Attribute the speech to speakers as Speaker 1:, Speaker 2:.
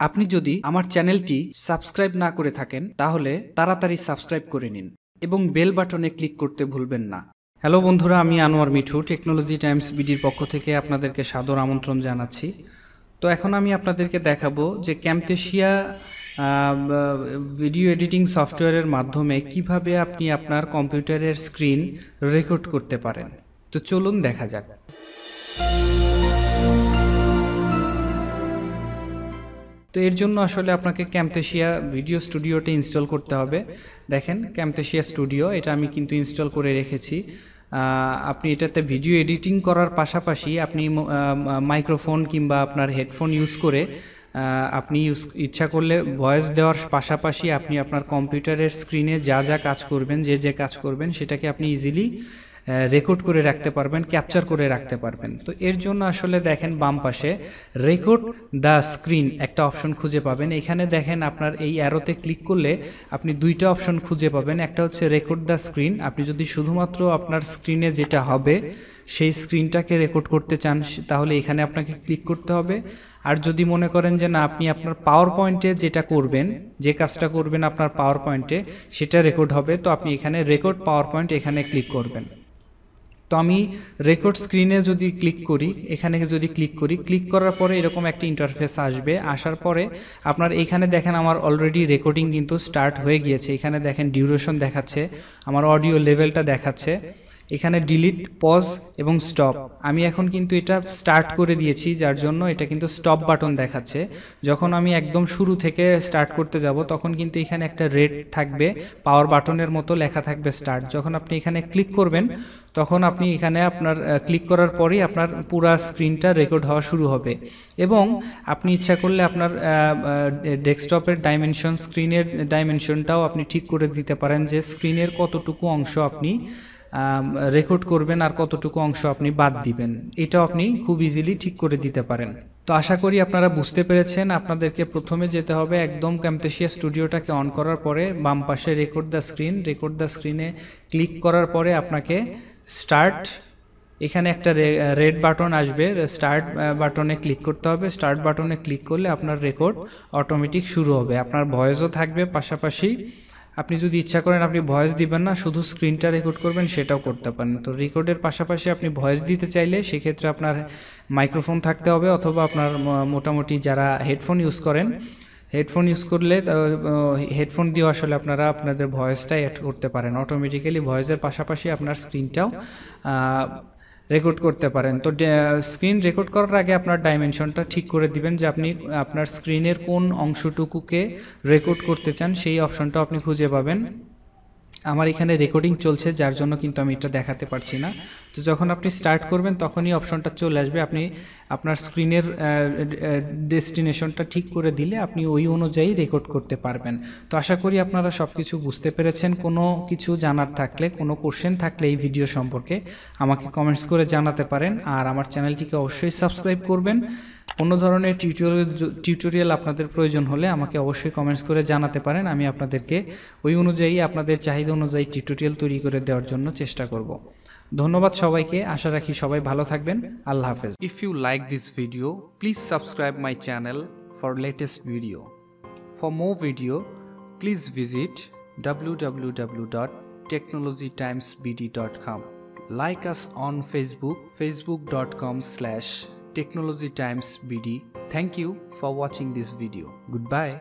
Speaker 1: আপনি যদি আমার চ্যানেলটি সাবস্ক্রাইব না করে থাকেন, তাহলে তাড়াতাড়ি সাবস্ক্রাইব করে নিন এবং বেল বাটনে ক্লিক করতে ভুলবেন না। হ্যালো বন্ধুরা, আমি আনোয়ার মিঠু, টেকনোলজি টাইমস বিডির পক্ষ থেকে আপনাদেরকে সাদর আমন্ত্রণ জানাচ্ছি। তো এখন আমি আপনাদেরকে দেখাবো যে ক্যাম্পটেশিয়া ভিডিও এডিটিং সফটওয়্যারের মাধ্যমে কীভাবে আপনি আপনার কম্পিউটারের স্ক্রিন রেকর্ড করতে পারেন। তো চলুন দেখা যাক। তো এর জন্য আসলে আপনাকে ক্যাম্পটেশিয়া ভিডিও স্টুডিওটা ইনস্টল করতে হবে। দেখেন ক্যাম্পটেশিয়া স্টুডিও এটা আমি কিন্তু ইনস্টল করে রেখেছি। আপনি এটাতে ভিডিও এডিটিং করার পাশাপাশি আপনি মাইক্রোফোন কিংবা আপনার হেডফোন ইউজ করে আপনি ইউজ ইচ্ছা করলে ভয়েস দেওয়ার পাশাপাশি আপনি আপনার কম্পিউটারের স্ক্রিনে যা যা কাজ করবেন, যে যে কাজ করবেন, সেটাকে আপনি ইজিলি রেকর্ড করে রাখতে পারবেন ক্যাপচার করে রাখতে পারবেন। তো এর জন্য আসলে দেখেন বাম পাশে রেকর্ড দ্য স্ক্রিন একটা অপশন খুঁজে পাবেন। এখানে দেখেন আপনার এই অ্যারোতে ক্লিক করলে আপনি দুইটা অপশন খুঁজে পাবেন। একটা হচ্ছে রেকর্ড দ্য স্ক্রিন আপনি যদি শুধুমাত্র আপনার স্ক্রিনে যেটা হবে, সেই স্ক্রিনটাকে রেকর্ড করতে চান তাহলে এখানে আপনাকে ক্লিক করতে হবে। আর যদি মনে করেন যে না, আপনি আপনার পাওয়ার পয়েন্টে যেটা করবেন, যে কাজটা করবেন আপনার পাওয়ার পয়েন্টে সেটা রেকর্ড হবে, তো আপনি এখানে রেকর্ড পাওয়ার পয়েন্ট এখানে ক্লিক করবেন। তো আমি রেকর্ড স্ক্রিনে যদি ক্লিক করি, এখানে যদি ক্লিক করি ক্লিক করার পরে এরকম একটি ইন্টারফেস আসবে। আসার পরে আপনার এখানে দেখেন আমার অলরেডি রেকর্ডিং কিন্তু স্টার্ট হয়ে গিয়েছে। এখানে দেখেন ডিউরেশন দেখাচ্ছে, আমার অডিও লেভেলটা দেখাচ্ছে। এখানে ডিলিট পজ এবং স্টপ আমি এখন কিন্তু এটা স্টার্ট করে দিয়েছি, যার জন্য এটা কিন্তু স্টপ বাটন দেখাচ্ছে। যখন আমি একদম শুরু থেকে স্টার্ট করতে যাব, তখন কিন্তু এখানে একটা রেড থাকবে পাওয়ার বাটনের মতো লেখা থাকবে স্টার্ট যখন আপনি এখানে ক্লিক করবেন, তখন আপনি এখানে আপনার ক্লিক করার পরেই আপনার পুরা স্ক্রিনটা রেকর্ড হওয়া শুরু হবে। এবং আপনি ইচ্ছা করলে আপনার ডেস্কটপের ডাইমেনশন স্ক্রিনের ডাইমেনশনটাও আপনি ঠিক করে দিতে পারেন যে স্ক্রিনের কতটুকু অংশ আপনি রেকর্ড করবেন আর কতটুকু অংশ আপনি বাদ দিবেন। এটাও আপনি খুব ইজিলি ঠিক করে দিতে পারেন। তো আশা করি আপনারা বুঝতে পেরেছেন, আপনাদেরকে প্রথমে যেতে হবে একদম ক্যাম্পেশিয়া স্টুডিওটাকে অন করার পরে বাম পাশে record the screen record the স্ক্রিনে ক্লিক করার পরে আপনাকে স্টার্ট এখানে একটা রেড বাটন আসবে। স্টার্ট বাটনে ক্লিক করতে হবে। স্টার্ট বাটনে ক্লিক করলে আপনার রেকর্ড অটোমেটিক শুরু হবে। আপনার ভয়েসও থাকবে পাশাপাশি। আপনি যদি ইচ্ছা করেন আপনি ভয়েস দিবেন না, শুধু স্ক্রিনটা রেকর্ড করবেন, সেটাও করতে পারেন। তো রেকর্ডের পাশাপাশি আপনি ভয়েস দিতে চাইলে সেক্ষেত্রে আপনার মাইক্রোফোন থাকতে হবে অথবা আপনার মোটামুটি যারা হেডফোন ইউজ করেন হেডফোন ইউজ করলে হেডফোন দিয়েও আসলে আপনারা আপনাদের ভয়েসটা অ্যাড করতে পারেন। অটোমেটিক্যালি ভয়েসের পাশাপাশি আপনার স্ক্রিনটাও রেকর্ড করতে পারেন। তো স্ক্রিন রেকর্ড করার আগে আপনার ডাইমেনশনটা ঠিক করে দিবেন যে আপনি, আপনার স্ক্রিনের কোন অংশটুকুকে রেকর্ড করতে চান, সেই অপশনটা আপনি খুঁজে পাবেন। আমার এখানে রেকর্ডিং চলছে, যার জন্য কিন্তু আমি এটা দেখাতে পারছি না। তো যখন আপনি স্টার্ট করবেন, তখনই অপশনটা চলে আসবে। আপনি আপনার স্ক্রিনের ডেস্টিনেশনটা ঠিক করে দিলে আপনি ওই অনুযায়ী রেকর্ড করতে পারবেন। তো আশা করি আপনারা সব কিছু বুঝতে পেরেছেন। কোনো কিছু জানার থাকলে, কোনো কোশ্চেন থাকলে এই ভিডিও সম্পর্কে আমাকে কমেন্টস করে জানাতে পারেন। আর আমার চ্যানেলটিকে অবশ্যই সাবস্ক্রাইব করবেন। কোনো ধরনের টিউটোরিয়াল টিউটোরিয়াল আপনাদের প্রয়োজন হলে আমাকে অবশ্যই কমেন্টস করে জানাতে পারেন। আমি আপনাদেরকে ওই অনুযায়ী, আপনাদের চাহিদা অনুযায়ী টিউটোরিয়াল তৈরি করে দেওয়ার জন্য চেষ্টা করব। ধন্যবাদ সবাইকে আশা রাখি সবাই ভালো থাকবেন আল্লাহ হাফেজ if you like this video please subscribe my channel for latest video for more video please visit www.technologytimesbd.com like us on facebook facebook.com slash technology times bd thank you for watching this video goodbye